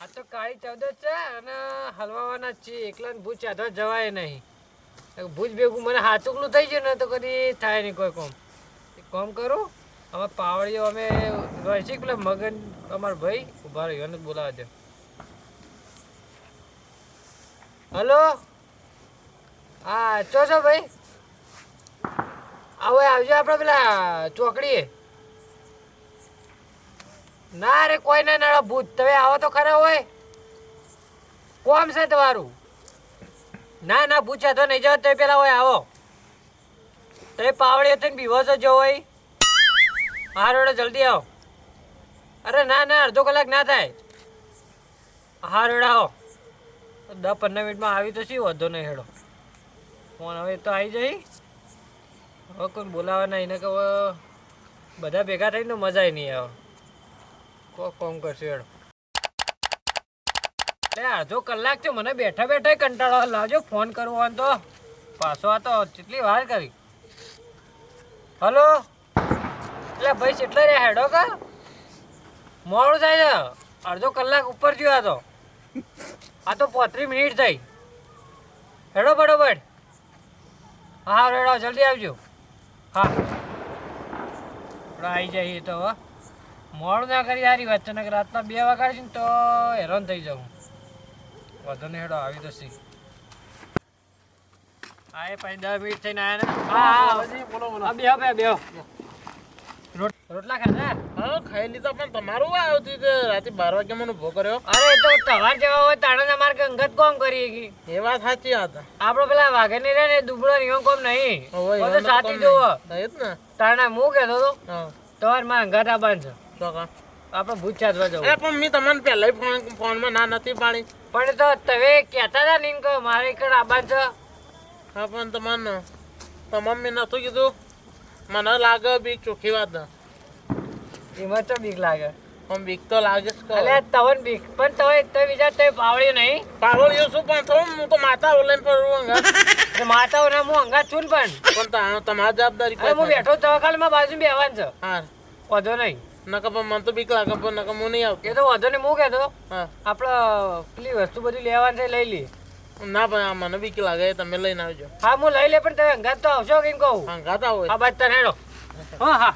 આ તો કાળી ચૌદસ છે અને હલવાવાના છે એકલા ભૂજ ચાધવા જવાય નહીં. ભૂજ ભેગું મને હાથુકલું થઈ ગયું ને તો કદી થાય નહીં કોઈ કોમ. કામ કરું અમે પાવડીઓ અમે હોય પેલા મગન, અમારો ભાઈ ઊભા રહ્યો, એને બોલાવા દે. હલો? હા, ચો છો ભાઈ? આવો, આવજો આપણે પેલા ચોકડીએ. ના રે કોઈ ના નડો. ભૂત, તમે આવો તો ખરા હોય. કોમ છે તમારું? ના ના પૂછા તો નહીં જાવ તમે પેલા હોય, આવો. તમે પાવડી હતી ને બીવો છો જો હોય હારોડો જલ્દી આવો. અરે ના ના, અડધો કલાક ના થાય. હારોડા આવો. દસ પંદર મિનિટમાં આવી તો શી વધો નહીં હેડો. ફોન હવે તો આવી જઈ હવે કોઈ બોલાવા નહીં ને કે બધા ભેગા થઈને તો મજા નહીં આવે. કોમ કરશે હેડો. અડધો કલાક છે મને બેઠા બેઠા કંટાળો લાવજો, ફોન કરવો તો. પાછો આ તો કેટલી વાર કરી. હલો? એટલે ભાઈ, કેટલા રહ્યા હેડો કા? મોડું થાય છે. અડધો કલાક ઉપર થયો આ તો. આ તો પોત્રીસ મિનિટ થઈ. હેડો બરોબર. હા રેડો જલ્દી આવજો. હા. આવી જાય તો હવે મોડું ના કરી સારી વાત છે રાતના બે વાગ્યા ને તો હેરાન થઈ જાઉં. વધુ ને હેડો આવી તો સી હા એ પછી દસ મિનિટ થઈને આવ્યા ને. હા હા. બોલો બોલો બે બે બે રોટલા ખાધા? હા ખાઈ લીધા પણ તમારું આ આવતી તે રાતે બાર વાગ્યા મને ઊભો કર્યો. અરે તો તવાર જેવા હોય તાણે અમારે અંગત કોમ કરીએ ગઈ એ વાત સાચી હતા આપણો પેલા વાઘની રે ને દુબળો નિયમ કોમ નહીં. તો સાચી જોવો એ જ ને. તાણે હું કહેતો તો તમારે માં અંગત આવવાનું છે. આપણે ભૂત ચાદવા જવું પણ મેં તમને પહેલા ફોન ફોનમાં ના નથી પાડી. પણ તો તમે કહેતા હતા ને કે મારે એક આવવાનું છે. હા પણ તમને તમામ મેં નહોતું કીધું. મને લાગે બીક ચોખ્ખી વાત એમાં તો બીક લાગે. પણ બીક તો લાગે જ. એટલે તવન બીક. પણ તમે તો બીજા તમે પાવળી નહીં. પાવળીઓ શું પણ થોડું હું તો માતા ઓલાઈન પડું અંગા માતા ઓને હું અંગા છું પણ. પણ તા- તમારી જવાબદારી હું બેઠો તો ખાલી માં બાજુ બેહવાનું છે. હા. વધો નહીં. નકર પણ મને તો બીક લાગે પણ નકર હું નહીં આવતો એ તો વાંધો નહીં હું કહેતો હા. આપણે પેલી વસ્તુ બધી લેવાની છે લઈ લઈએ. ના પણ આ મને બીક લાગે તમે લઈને આવજો. હા હું લઈ લે પણ તમે અંગાત તો આવશો કેમ કહું? અંગાત આવો. હા આ બાદ તને હેડો. હા હા.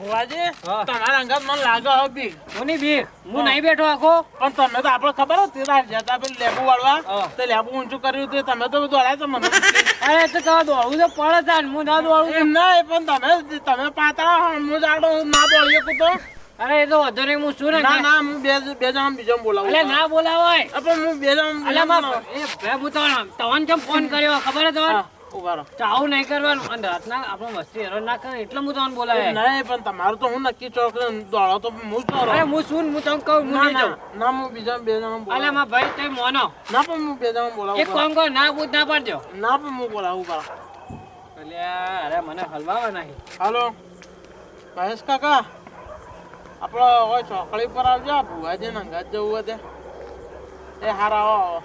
બુવાજી તમારા અંગાત મને લાગે હવે બીક નહીં બીક હું નહીં બેઠો આખો. પણ તમે તો આપણે ખબર હતી તાર જતા પેલું લેબુ વાળવા. લેબુ ઊંચું કર્યું હતું તમે તો દોડ્યા તો મને. અરે તો તમે દોડવું તો પડે તાન હું ના દોડું. એમ ના પણ તમે તમે પાતળા હો, જાડો ના તો અરે એ તો વાંધો નહીં હું શું ને ના હું બે બે જણા બીજો બોલાવું. ના બોલાવાય. પણ હું બે જણા અલે બીજા માં બોલાવું. એ હું તમને તમને કેમ ફોન કર્યો? ખબર હે. તમને હા, ઊભા રહો. તો આવું નહીં કરવાનું. અને રાતના આપણો વસ્તી હેરાન ના કરે. એટલે હું તમને બોલાય નહીં પણ તમારું તો હું નક્કી ચોક દોડો તો હું દોડો. અરે હું શું હું તમને કહું હું ના નહીં ના. હું બીજા બે જણા ભાઈ તમે મોનો. ના પણ હું બે જણા બોલાવું. એક કામ ના પૂછ ના પાડજો. ના પણ હું બોલાવું રહો. અલ્યા અરે મને હલવાવા નહીં. હાલો. મહેશ કાકા આપણો હવે ચોકડી પર આવજો. ભુવાજી ને અંગાત જવું હોય તે એ હારા આવો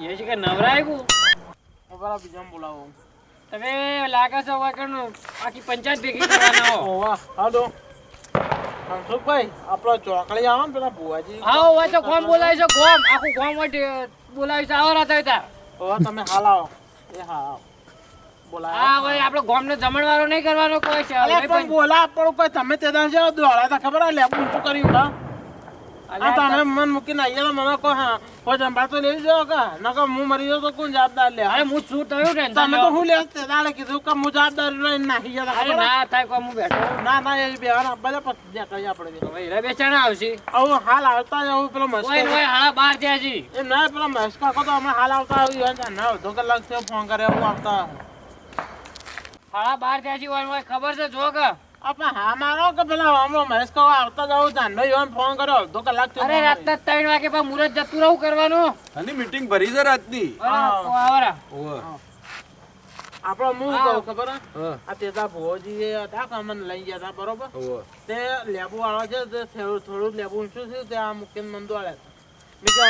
એ છે કે નવરાય ગયું ઊભા રહો, બોલાવો. તમે લાગે છે વાકણનું આખી પંચાયત ભેગી કરવાના હો. વાહ હાલો હંસુભાઈ આપણો ચોકડી આવો ને પેલા બુવાજી આવો હોય તો કોમ બોલાવી છે ગોમ આખું ગોમ હોય બોલાવી છે આવો રાતે તા ઓવા તમે હાલ આવો. એ હા આવો. હા ભાઈ આપણે ગોમ નો જમણવારો નહીં કરવાનો કોઈ છે. પણ પણ- બોલા આપણું કોઈ તમે તે દાડે દોડા ખબર આ લેબુ શું કર્યું હા આ મન મૂકીને મને હા કોઈ જંભા લઈ જાઓ કા? નકર હું મરી જાઉં તો કોણ જવાબદાર લે? અરે હું શું થયું ને તમે તો હું. લે? દાડે કીધું કે હું જવાબદારી લઈને નાખી ગયા અરે ના થાય કોઈ હું બેઠો ના ના એ બેવાના આપવા પછી જ્યાં કહીએ આપણે. હવે હીરા બેચાણા આવશે. આવું હાલ આવતા જ આવું પેલો મસ્કો. જી ના પેલો મસ્કા કો તો હમણાં હાલ આવતા આવી ના અડધો કલાક ફોન કરે હું આવતા. હાડા બાર ત્યાં જી ખબર છે જો કે. આપણે હા મારો કે પેલા હમણાં મહેશ કહો આવતા જાવ જાનભાઈ યોને ફોન કર્યો અડધો કલાક થયો અરે રાતના ત્રણ વાગે પણ મુરત જતું રહું કરવાનું. આની મીટિંગ ભરી છે રાતની. આવરા. ઓવે. હું. કહું ખબર આ તેતા ભુવોજી હતા કે લઈ ગયા હતા બરોબર? તે લેબુ વાળો છે તે થોડું લેબુ ઊંચું છે તે આ મૂકીને મને દોડ્યા હતા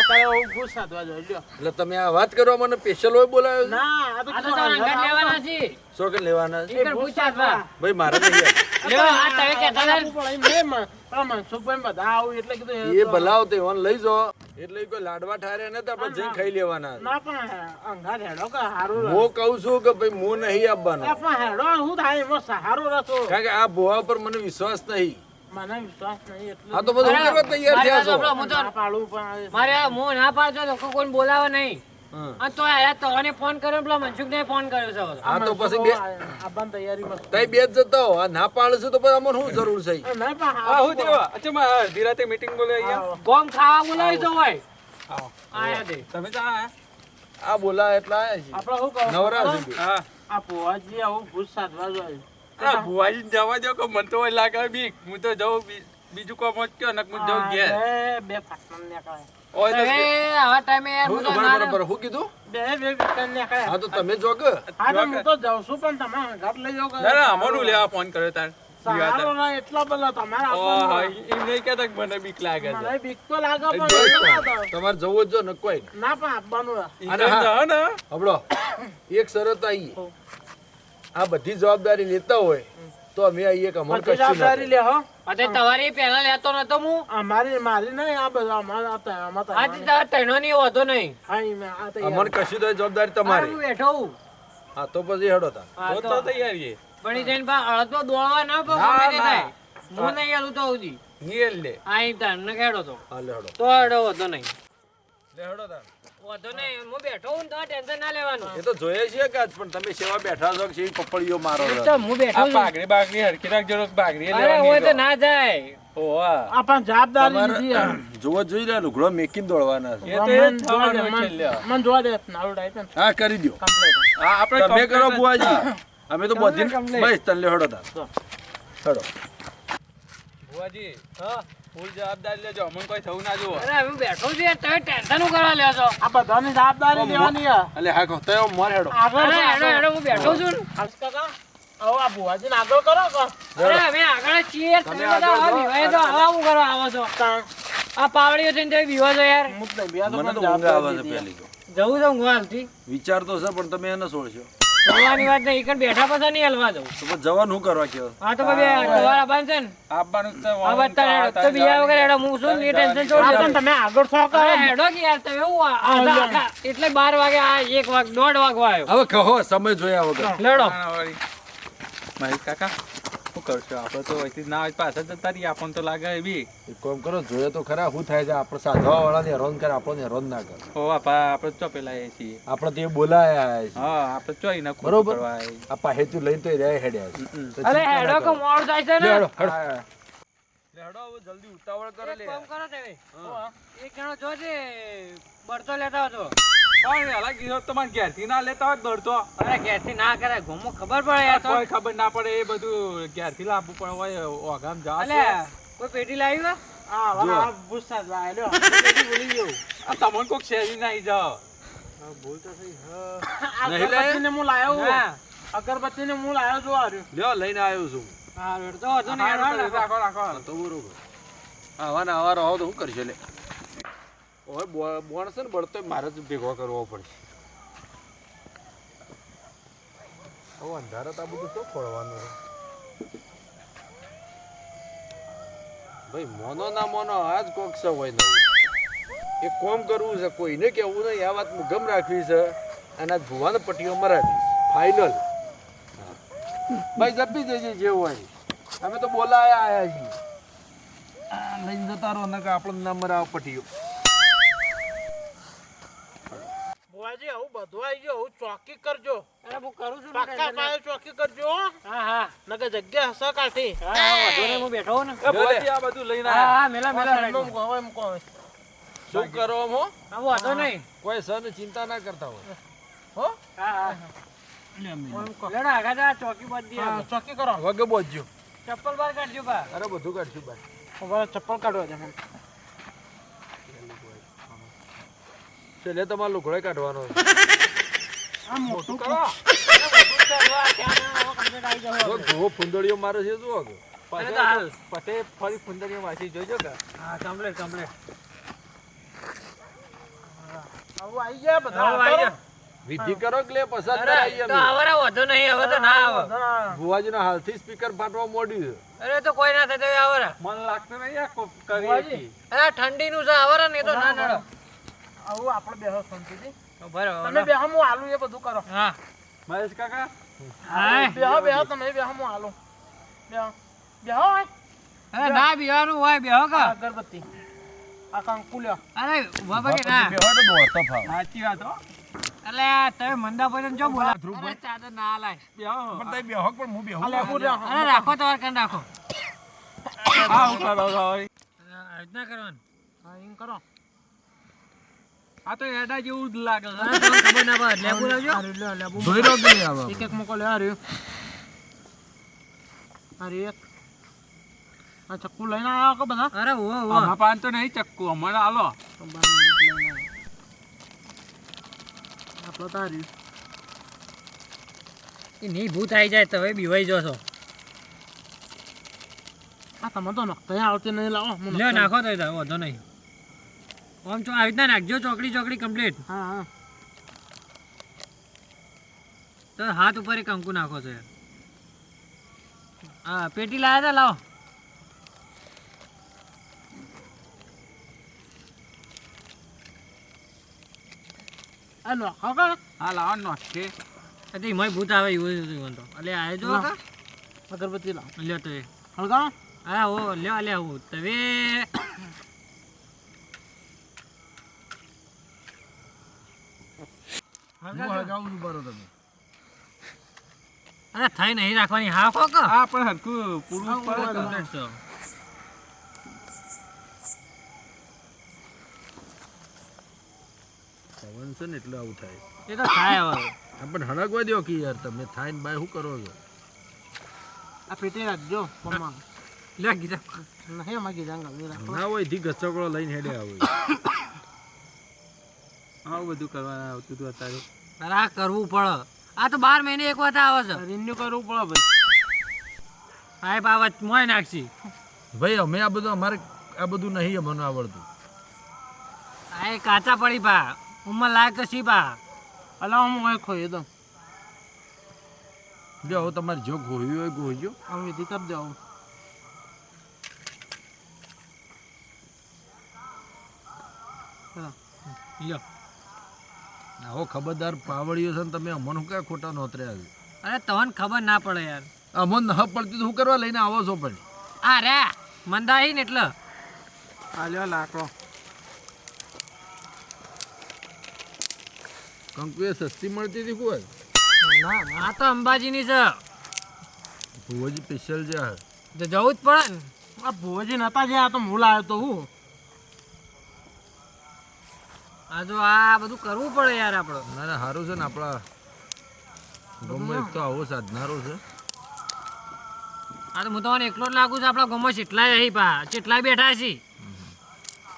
અત્યારે હું ઘૂસ સાધવા જોઈ લ્યો. એટલે તમે આ વાત કરવા મને સ્પેશિયલ હોય બોલાવ્યો ના આ તો લેવાના છે. શું કે લેવાના છે? ઈ કણ પૂછ્યા હતા. ભાઈ મારે નહીં યાર. લ્યો, આ તમે કહેતા હતા ને? પણ એમ નહીં, મ- પેલા મનસુખભાઈ બધા આવું એટલે કીધું એ ભલાવ તે ઓન લઈ જાઓ એટલે કોઈ લાડવા ઠારે ને તો આપણે જઈને ખાઈ લેવાના. ના પણ અંગાર હેડો કે હારું હું કહું છું કે ભાઈ મો નહીં આપવાનો. પણ હેડો શું થાય? કારણ કે આ ભોવા પર મને વિશ્વાસ નહીં. મને વિશ્વાસ નહીં એટલે હા તો બધું તૈયાર થયા છો. હું મારે મો ના પાડજો તો કોઈ બોલાવે નહીં. હા. આ તો આયા તને ફોન કર્યો પેલા મનસુખને ફોન કર્યો છે હવે. તો પછી બે આવવાની તૈયારીમાં તઈ બે જ આ ના પાડશું તો પછી અમને શું જરૂર છે? એ નહીં પણ હું દેવા. અચ્છા માં અડધી રાતે મીટિંગ બોલે અહીંયા. ગોમ ખાવા બોલાવી તો હોય. આયા તે તમે તો આ બોલા એટલા આયા છે આપણે શું કહું? નવરા છે હા. આ પોવાજી આવું ભૂત સાધવા જોઈએ આ ભુવાજીને જવા દો કે મને તો લાગે બીક હું તો જાઉં બીજું કોમ જ કયો નક હું જાઉં ઘેર. બે નીકળે. ઓય હવે આવા ટાઈમે યાર હું હું બરાબર ના- કીધું? બે બે વિકન નીકળે હા તો તમે જો હા તો હું તો જાઉં છું પણ તમે ઘર લઈ જાઓ ના ના અમારું લેવા ફોન કર્યો તાર. સહારો ના એટલો બધો તમારે આપવાનો. એમ નહીં કહેતા કે મને બીક લાગે છે. મને બીક તો લાગે પણ જોઈ એટલો લો. બધો. તમારે જવું જ જો ને કોઈ. ના પણ આપવાનું અને હા. ને. હબળો. એક શરત આવી આ બધી જવાબદારી લેતા હોય તો અમે આઈએ કે અમને કશું જવાબદારી લે હો. અતે તમારી પહેલા લેતો નતો હું. અમારી મારી નહીં આ બધું અમારા આ તો- આમાં તો આ અમારી. ની વધો નહીં. હા. અમને કશું તો જવાબદારી તમારી. હું બેઠો હું. હા તો પછી હેડો તા તો. તો તૈયારી છે. ભણી જઈને બા અડધો દોડવા ના પો ગમે તે થાય. હું નહીં હાલું તો નીર લે. આ ઈ તાર ને ખેડો તો. હા લે હેડો. તો અડો વધો નહીં. લે હેડો તા વધો નહીં હું બેઠો હું તો ટેન્શન ના લેવાનું. એ તો જોઈએ છીએ કે પણ તમે સેવા બેઠા છો કે છે મારો તો હું બેઠો આ છું. પાઘડી બાઘડી રાખજો ને બાઘડી અરે તો તો. ના જાય. ઓવા. આ જવાબદારી લીધી હે. જોઈ રહ્યા લુગડો મેકીને દોડવાના છે. એ તો મને જોવા દે, નાળું હા કરી દો. હા, આપણે તમે કરો બુઆજી અમે તો બધી બસ તને લેડો હેડો તા ફૂલ જવાબદારી લેજો. અમને કોઈ થવું ના જુઓ. અરે હું બેઠો છું તમે ટેન્શન હું કરવા લ્યો છો? આ બધાની જવાબદારી લેવાની અલે હા કહો. તો મોર હેડો. આગળ હેડો હેડો હું બેઠો છું ને. કાકા આવો આ ભુવાજીને આગળ કરો કો. અરે અમે આગળ છીએ તમે બધા આવા વિવાહે તો આવા હું કરવા આવો છો. આ પાવડીઓ થઈને તમે વિવો છો યાર. હું જ નહીં, બે તો મને તો ઊંઘ આવે છે હે. તો. જવું તો હું હાલથી? વિચાર તો છે પણ તમે એને છોડશો જોવાની વાત નહીં એકણ બેઠા પછી નહીં હલવા દઉં. તો જવાનું શું કરવા કયો? હા તો બે તમારા બાંધ છે ને. આપવાનું તો આ બતા તો બીજા વગર એડો હું શું ની ટેન્શન છોડી પણ તમે આગળ શો કરો. એડો કે યાર તમે હું આ- એટલે બાર વાગે આ એક વાગ દોઢ વાગવા આવ્યો. હવે કહો સમય જોયા વગર. લડો. મહેશ કાકા? શું કરશો? આપણે તો અહીંથી ના હોય પાછા જતા રહીએ આપણને તો લાગે એવી. એક કામ કરો જોઈએ તો ખરા શું થાય છે. આપણે સાધવા વાળાને હેરાન કરે આપણને હેરાન ના કરે. ઓ આપા આપણે ચો પેલા છીએ. આપણે તે બોલાયા છે હા આપણે ચો ના ખોટું બરોબર. આ પાહેતું લઈને તો રહે હેડ્યા અરે હેડો કે મોડ જાય છે ને? હેડો, હેડો. હા. લે હેડો, હવે જલ્દી ઉતાવળ કરે લે. કામ કરો તે એક જણો જો છે બળતો લેતા હતો પણ હાલા કીધું તમારે ઘેરથી ના લેતા હોય દોડતો અરે ઘેરથી ના કરે ઘઉંમાં ખબર પડે યાર કોઈ ખબર ના પડે એ બધું ઘેરથી લાવવું પણ હોય ઓગામ જા અલે કોઈ પેટી લાવી હો? હા, વાહ, આ ભૂસા જ વાહ, લ્યો. ભૂલી ગયો. આ તમને કોક શેરી ના જાઓ. હું. લાયો હું. ના. હું લાયો છું આ લ્યો લઈને આવ્યો છું. હા રડતો હતો ને રાખો રાખો તો બરોબર. આવા ને આવા રહો તો શું કરશે લે બો- બોણ છે ને બળતો મારે જ ભેગો કરવો પડશે. હવે અંધારા તો આ બધું શું ખોળવાનું ભાઈ, મોનો ના મોનો, આ જ કોક છે હોય એ કોમ કરવું છે કોઈને કેવું નહીં, આ વાત ગમ રાખવી છે અને આ ભુવાને પટ્ટીઓ મરાવી ફાઇનલ ભાઈ જપી જજે, જે હોય. અમે તો બોલાયા આયા છીએ. લઈને જતા રહો ને કે આપણને ના મરાવ પટ્ટીઓ. ભુવાજી, આવું બધું આવી ગયો હું ચોકી કરજો. અરે હું કરું છું ને પાક્કા ટેન્શન ચોકી કરજો હા. હા નકર જગ્યા હસા કાઠી. હા હા વાંધો હું બેઠો ને. એ આ બધું લઈને હા હા મેલા મેલા રાખો. મૂકો, હવે એમ હવે. શું કરો આમ હો? હા વાંધો નહીં. કોઈ સન ચિંતા ના કરતા હોય. હો? હા હા. લેડો આગા જા ચોકી બાંધી હા, ચોકી કરો. વગે બોજજો ચપ્પલ બહાર કાઢજો બા. અરે બધું કાઢજો બા. ચપ્પલ કાઢવા છે છેલ્લે તમારે લુગડો કાઢવાનો. મોટું કરો ફૂંદડીઓ મારે છે જુઓ. કે. પતે ફરી ફુંદરીઓ વાંચી જોજો કે. હા કમ્પ્લીટ કમ્પ્લીટ આવું ગયા બધા. આવું આઈ વિધિ કરો કે પસાર અરે તો આવરા વધુ નહીં હવે તો ના આવે. ભુવાજીના હાલથી સ્પીકર ફાટવા મોડ્યું છે. અરે તો કોઈ ના થાય આવરા. મને લાગતું નહીં આ કરી. અરે ઠંડીનું છે આવરા ને તો ના નડો આવું આપણે બેહો શાંતિથી. તમે બેહો હું આલું એ બધું કરો. હા. મહેશ કાકા? હા. બેહો બેહો તમે બેહો હું આલું બેહો. બેહો. અરે ના બિહારનું હોય બેહો કા. અગરબત્તી આ કંકુ લ્યો. અરે ઊભા ના. બેહો તો દોડતો ફાવ. સાચી વાત હો. એટલે તમે મંદા ભજન જો બોલા. અરે ચાદર ના લાય બેહો. આ હું લ્યો અરે રાખો તમારે કન રાખો. હા હું કરો છો આ રીતના કરવાનું. હા એમ કરો. આ તો એડા જેવું જ લાગે. છે ખબર ના પડે. લેબુ લાવજો આ રહ્યું લ્યો લેબુ જોઈ રહ્યો કે નહીં એક એક મૂકો આ રહ્યું આ રહ્યું એક. આ ચક્કુ લઈને આવ્યા કે બધા? અરે ઓ ઓ આમાં પાન તો નહીં ચક્કુ હાલો. આપણો તો આ રહ્યું એ નહીં ભૂત આવી જાય તો હવે બીવાઈ જશો. આ તમે તો નખતા આવતી નહીં લાવો. નાખો તો વાંધો નહીં. આમ ચો આવી રીતના નાખજો ચોકડી ચોકડી કમ્પ્લીટ હા હા. તો હાથ ઉપર એક કંકુ નાખો છો. હા પેટી લાવ્યા તા લાવો. આ નખો કે હા લાવો નોખે ભૂત આવે એવું હતું તો. એટલે આ જો અગરબત્તી લાવો. લ્યો તો હળગાવો. હા ઓ લ્યો લ્યો તવે હું હળગાવું છું બરો તમે. અરે થઈ નહીં રાખવાની હા કો કો આ પણ હરખું પૂરું પડે કમ્પ્લીટ છો. પવન છે ને એટલે આવું થાય. એ તો થાય હવે. પણ હળગવા દ્યો કે યાર તમે થાય ને બાય શું કરો છો? આ પેટી રાખજો પગમાં લ્યો ગીતા. નહીં અમારે ગીધા ના હોય ધી ગચકડો લઈને હેડે આવે. આવું બધું કરવાનું આવતું હતું અત્યારે. અરે આ કરવું પડે. આ તો બાર મહિને એક વાર આવે છે. રિન્યુ કરવું પડે ભાઈ. પાઇપ આવે મોય નાખશી. ભાઈ અમે આ બધું અમારે આ બધું નહીં અમને આવડતું. આ એ કાચા પડી પા. ઉંમર લાયક સી પા. અલા હું ખોય ખોઈ દઉં જો હવે તમારે જો ગોહ્યું હોય આમ વિધિ કરી દઉં લ્યો. આવો ખબરદાર પાવડીઓ છે ને તમે અમને શું ક્યાં ખોટા નોતર્યા છે? અરે તને ખબર ના પડે યાર. અમને ન પડતી તો શું કરવા લઈને આવો છો પણ? આ રે હી ને એટલે. આ લ્યો લાકડો. કંકુ એ સસ્તી મળતી હતી કોઈ ના ના આ તો અંબાજીની છે. ભુવજી સ્પેશિયલ છે તો જવું જ પડે ને. આ ભુવજી નતા જ્યાં આ તો મૂળ આવ્યો તો હું. આ જો આ બધું કરવું પડે યાર આપણો. ના ના સારું છે ને આપણા ગમે એક તો આવો સાધનારો છે. આ તો હું તમને એકલો જ લાગુ છું આપણા ગામમાં જેટલા અહીં પા જેટલા બેઠા છે.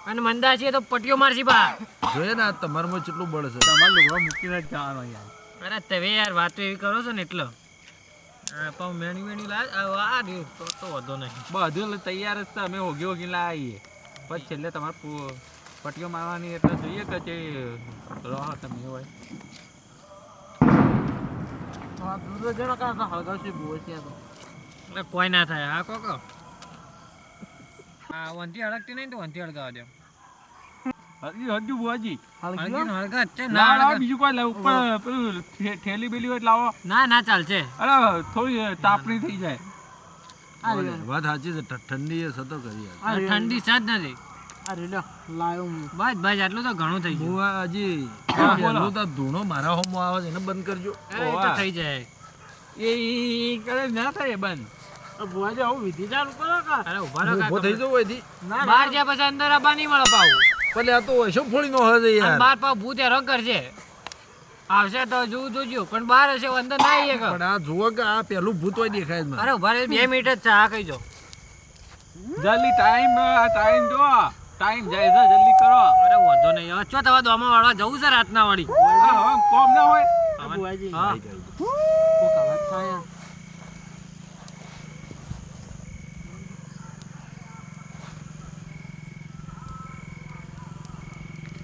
અને મંદા છીએ તો પટીઓ મારશી પા. જોઈએ ને તમારામાં કેટલું બળ છે. તમારે લુગડો મૂકીને જ જવાનો યાર. અરે તમે યાર વાત એવી કરો છો ને એટલે. આ પાછું મેણી મેણી લાવ આ તો તો વધો નહીં. બધું તૈયાર જ છે અમે ઓગી ઓગી લાવીએ પછી છેલ્લે તમારે પુ- મારવાની એટલે જોઈએ કે જે રહો તમે હોય. એટલે કોઈ ના થાય હા કોકો? હા વંથી હળગતી નહીં તો વંથી હળગાવા દે. હજી. બુઆજી. બીજું કોઈ લાવ. ઉપર પેલું થેલી બેલી હોય લાવો ના ના ચાલશે. અરે થોડી તાપણી થઈ જાય. વાત સાચી છે ઠંડી સતો કરી. ઠંડી સજ નથી. લાવ્યો બસ બસ આટલું તો ઘણું થઈ ગયું. હું હજી હા, તો ધૂણો મારા હોમ આવે છે એને બંધ કરજો. એ તો થઈ જાય. એ કરે ના થાય બંધ. ભુવાજી આવું વિધિ ચાલુ કરો કા? અરે ઊભા રહો ઊભો થઈ જવું હોયથી બહાર જ્યાં પછી અંદર આબા નહીં મળે પાવું પણ આ તો વૈશો ફોડી નો અને યાર? બહાર પાવ ભૂત હેરો કરશે. આવશે તો જોવું જોજો પણ બહાર હશે અંદર ના આવીએ પણ આ જુઓ કે આ પેલું ભૂત હોય દેખાય અરે ઊભા બે મિનિટ જ છે આ કહી જો જલ્દી ટાઈમ ટાઈમ જો. ટાઈમ જાય છે જલ્દી કરો. અરે વધો નહીં. હવે ચો તમારે દોમા વાળવા જવું છે રાતના વાળી? હવે કોમ ના હોય. આ હા. કોક અવાજ થાય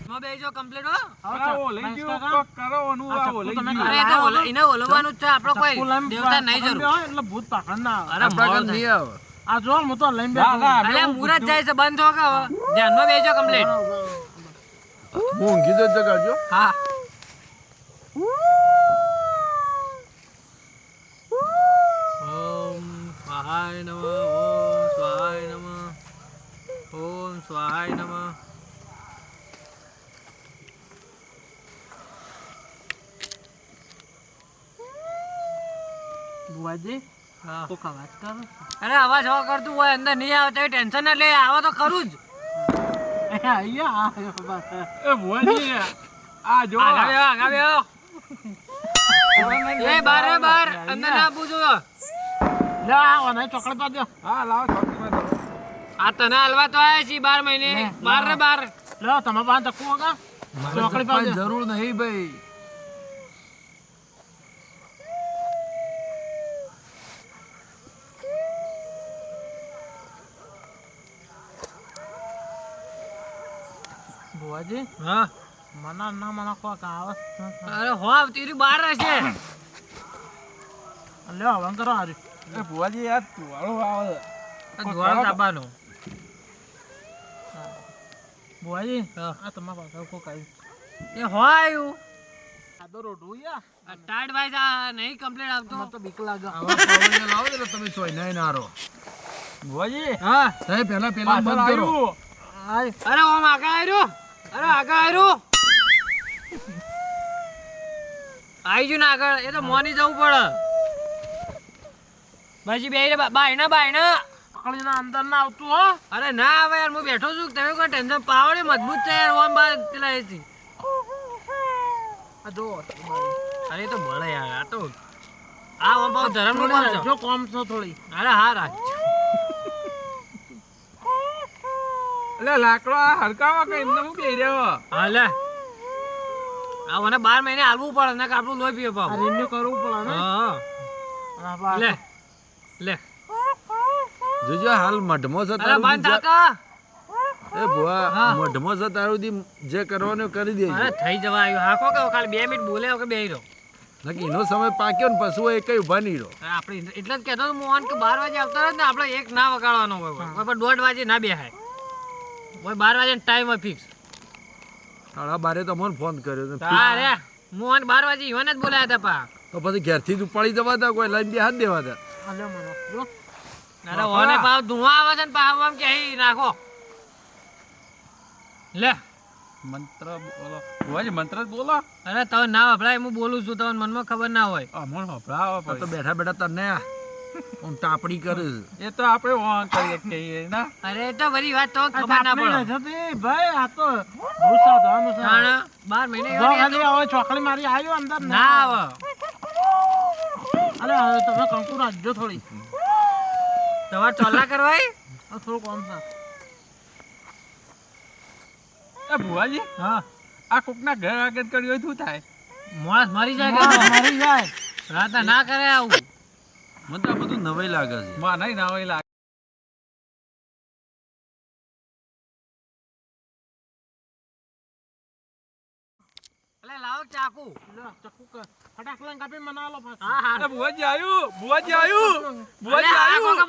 ધ્યાનમાં બેસજો હો. આવો લઈ ગયો કોક કરો ઓનું આવો લઈ ગયો. અરે તો ઓલ- એને ઓલવવાનું છે આપણે કોઈ દેવતા નહીં જરૂર. હોય એટલે ભૂત ના અરે નહીં આવે. આ જો હું તો લઈને ના, ના, બેઠો અરે મુરત જાય છે બંધ કે હવે? ધ્યાનમાં બેસજો કમ્પ્લીટ હું ઊંઘી જજો કાજો. હા. ઓમ સ્વાહાય નમઃ ઓમ સ્વાહાય નમઃ ઓમ સ્વાહાય નમઃ. હા. કોક અવાજ કરો. અરે અવાજ હવા કરતું હોય અંદર નહીં આવે તો ટેન્શન ના લે આવે તો ખરું જ. અહીંયા એ ભુવાજી આ જો. આગા બેહો, આગા બેહો. એ બાર બાર અંદર ના ઓને ચોકલેટ હા લાવો દો. આ તને હલવા તો આયા છે બાર મહિને. બાર રે બાર. લો તમે પાંચ ચક્કુ વગા ચોકલેટ પણ જરૂર નહીં ભાઈ. બુઆજી હા? મના ના મના કોક આવે અરે હો રહ્યું બાર રહેશે લે હવન કરો હારી. એ ભુવાજી યાર તુવાળો આવે આ ધોળા તાબાનો બુઆજી આ તમારા પાસે કોક આવ્યું એ હો આવ્યું આદો રોટું યા આ ટાઈટ વાઈઝ આ નહીં કમ્પ્લીટ આવતો. મને તો બીક લાગે. આવા પાવડિયા લાવો એટલે તમે સોય નારો ભુવાજી હા. સાહેબ પહેલા પહેલા બંધ કરો. આય અરે ઓમ આગળ આવ્યું અરે આગળ આવ્યું આવી જુ ને આગળ. એ તો મોની જવું પડે. પછી બે બાયણા બાયણા પકડીને અંદર ના આવતું હો. અરે ના આવે યાર હું બેઠો છું. તમે કોઈ ટેન્શન પાવડે મજબૂત છે યાર ઓમ બા પેલા એથી. આ જો અરે તો મળે યાર આ તો આ ઓમ બહુ ધરમનું જો કોમ છો થોડી. અરે હા રાખ. એટલે લાકડો હડકાવા કઈ એમને હું કહી રહ્યો? હા લે. બાર મહિને આવવું પડે ને આપણું લોહી પીએ પાવ રિન્યુ કરવું પડે ને? હા લે લે. જોજો હાલ મઢમાં છે તારું એ ભુવા હા. મઢમાં છે તારું દી જે કરવાનું કરી દેજો. અરે થઈ જવા આવ્યું. હાકો કે ખાલી બે મિનિટ બોલે કે બેહી રહ્યો નક્કી એનો સમય પાક્યો ને પશુ એ કઈ ઊભા નહીં રહો. આપણે એટલે જ કહેતો મોહન કે બાર વાગે આવતા રહે ને આપણે એક ના વગાડવાનો હોય પણ દોઢ વાગે ના બેહાય. બાર વાગે ટાઈમ ફિક્સ સાડા બારે તો મને ફોન કર્યો તો તારે? મોહન બાર વાગે યોને જ બોલાયા હતા પા. તો પછી ઘેરથી જ ઉપાડી જવા તા કોઈ લઈને હાથ દેવા હતા આ લે મને જો અરે ઓને પાવ ધુઆ આવે છે ને પાવ આમ કે નાખો લે. મંત્ર બોલો. હોય મંત્ર જ બોલો. અરે તમે ના વપરાય હું બોલું છું તમને મનમાં ખબર ના હોય. અમને હભરાવો તો બેઠા બેઠા તને આ આમ તાપડી કરે. એ તો આપણે ઓન કરીએ કે કહીએ ના? અરે તો વરી વાત તો ખબર ના પડે. ભાઈ આ તો ભૂસા ધામ છે. ના બાર મહિને જો ખાલી હવે ચોકડી મારી આવ્યો અંદર ના આવે. અરે હવે તમે કંકુ રાખજો થોડી. તમારે ચોલા કરવાય? આ થોડું કોમ છે. એ ભુવાજી હા. આ કોકના ઘર આગળ કર્યું હોય શું થાય? માણસ મરી જાય મારી જાય. રાતા ના કરે આવું. મને તો આ બધું નવાઈ લાગે છે. માં નહીં ના લાગે. એટલે લાવો ચાકુ. લે, ચક્કુ ફટાક લઈને કાપી મને આલો હા હા. અલે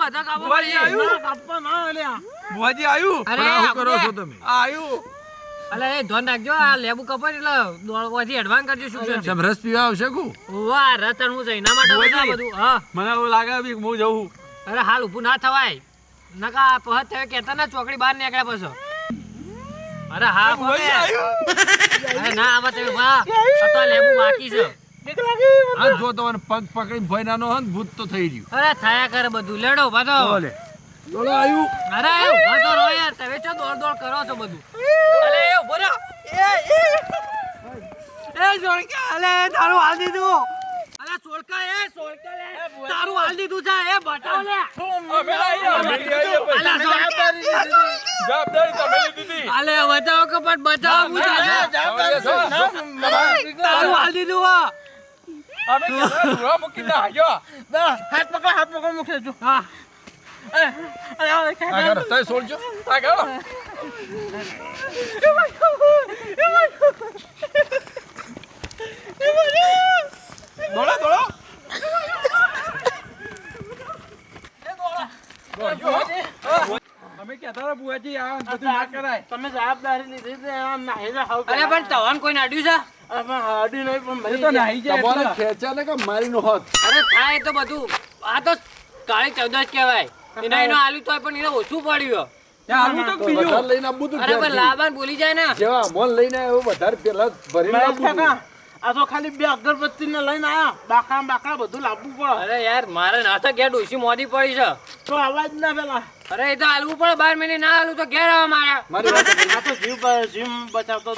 બધા કાપો ભુવાજી આયુ. કાપવા ના અલ્યા. ભુવાજી આવ્યું અરે પણ આવું આ કરો છો તમે. આયુ. આવ્યું અલે એ ધોન રાખજો આ લેબુ કપાય એટલે દોડવાથી એડવાન્સ કરજો શું છે? રસ પીવા આવશે કુ? વાહ રતન હું જઈ ના માટે બધું હા. મને એવું લાગે બી હું જઉં. અરે હાલ ઊભું ના થવાય. નકા પહત થયો કેતા ના ચોકડી બહાર નીકળ્યા પછી. અરે હા કોકે અરે ના આવા તમે વાહ તો લેબુ બાકી છે. જો તમારે પગ પકડી ભય નાનો હન ભૂત તો થઈ ગયું અરે થયા કરે બધું. લેડો બધો બોલે આયુ. અરે ઊભા તો રહો યાર તમે ચો દોડ દોડ કરો છો બધું. અલે એ ઊભો રહો એ એ. એ સોળકા અલે તારું હાલ દીધું. અલે સોળકા એ સોળકા લે. તારું હાલ દીધું છે એ બતાવ લે અલે જવાબદારી તમે લીધી અલે બતાવ કે પણ હું તારું હાલ દીધું હો. અમે મૂકીને આવ્યો હાથ પકડ હાથ પકડ મૂકે હા. આગળ તય છોડજો આગળ દોડો દોડો. અમે કહેતા હતા બુઆજી આ બધું ના કરાય. તમે જવાબદારી લીધી છે આ નાહી જા હાવ અરે પણ તવાન કોઈ નાડ્યું છે? અમે હાડી નહીં પણ એ તો નાહી જાય તમારે એટલે. ખેંચ્યા ને કે મારીનો હોત અરે થાય તો બધું. આ તો કાળી ચૌદશ કહેવાય. એના એનો આલુ તોય પણ એને ઓછું પડ્યું. ત્યાં તો તો બીજું લઈને આપવું તું અરે પણ લાબાન જાય ને. જેવા મોન લઈને આવ્યો વધારે પેલા કાકા તું. આ તો ખાલી બે અગરબત્તી ને લઈને આયા. બાકા બાકા બધું લાવવું પડે. અરે યાર મારે ના તો ઘેર ડોસી મોદી પડી છે. તો અવાજ ના પેલા. અરે એ તો હાલવું પડે બાર મહિને ના હાલું તો ઘેર આવવા મારા. મારી વાત. આ તો જીવ જીવ બચાવતો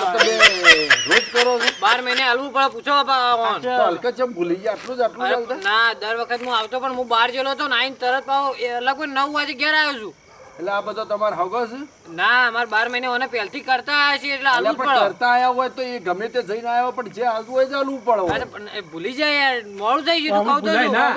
રોજ કરો છો. બાર મહિને હાલવું પડે પૂછો હલકત ઓન. તો હલકા ચમ ભૂલી ગયા આટલું જ આટલું? ના દર વખત હું આવતો પણ હું બહાર ગયેલો હતો નાઈન તરત પાવ લગભગ નવ વાગે ઘેર આવ્યો છું. એટલે આ બધો તમારો હગો છે ના અમારે બાર મહિને ઓને પહેલથી કરતા આવ્યા છીએ એટલે પણ પડે. કરતા આવ્યા હોય તો એ ગમે તે જઈને આવ્યો પણ જે હાલતું હોય તો હાલવું પડે એ ભૂલી જાય યાર. મોડું થઈ ગયું કહું તો. ના.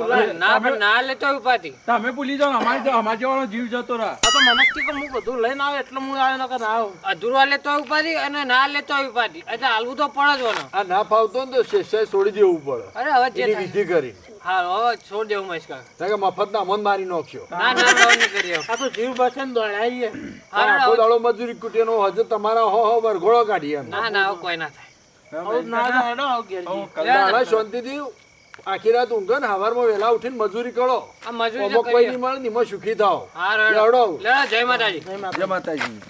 હોય. ના પણ ના લેતો ઉપાતી તમે ભૂલી જાઓ અમારે અમારી જો- જેવાનો જીવ જતો રહે. આ તો મને કે હું બધું લઈને આવ્યો એટલે હું આવ્યો નકર ના આવ્યો અધૂરો લેતો ઉપાતી અને ના લેતો ઉપાતી એટલે હાલવું તો પડે જ મને આ ના ફાવતો ને તો શેષાય છોડી દેવું પડે. અરે હવે જે વિધિ કરી. હા હવે છોડ દેવું કે ના મન મારી નાખ્યો. ના ના હવે નહીં કરી આ તો જીવ બચે દોડાઈએ. આખો દાડો મજૂરી કુટીનો હજુ તમારા હો હો વરઘોડો કાઢી ના ના કોઈ ના થાય. શાંતિથી આખી રાત ઊંઘો ને હવારમાં વેલા ઉઠીને મજૂરી કરો. આ મજૂરી કોઈ નહીં મળે ને એમાં સુખી થાવ હા. લેવડો જય માતાજી. જય માતાજી.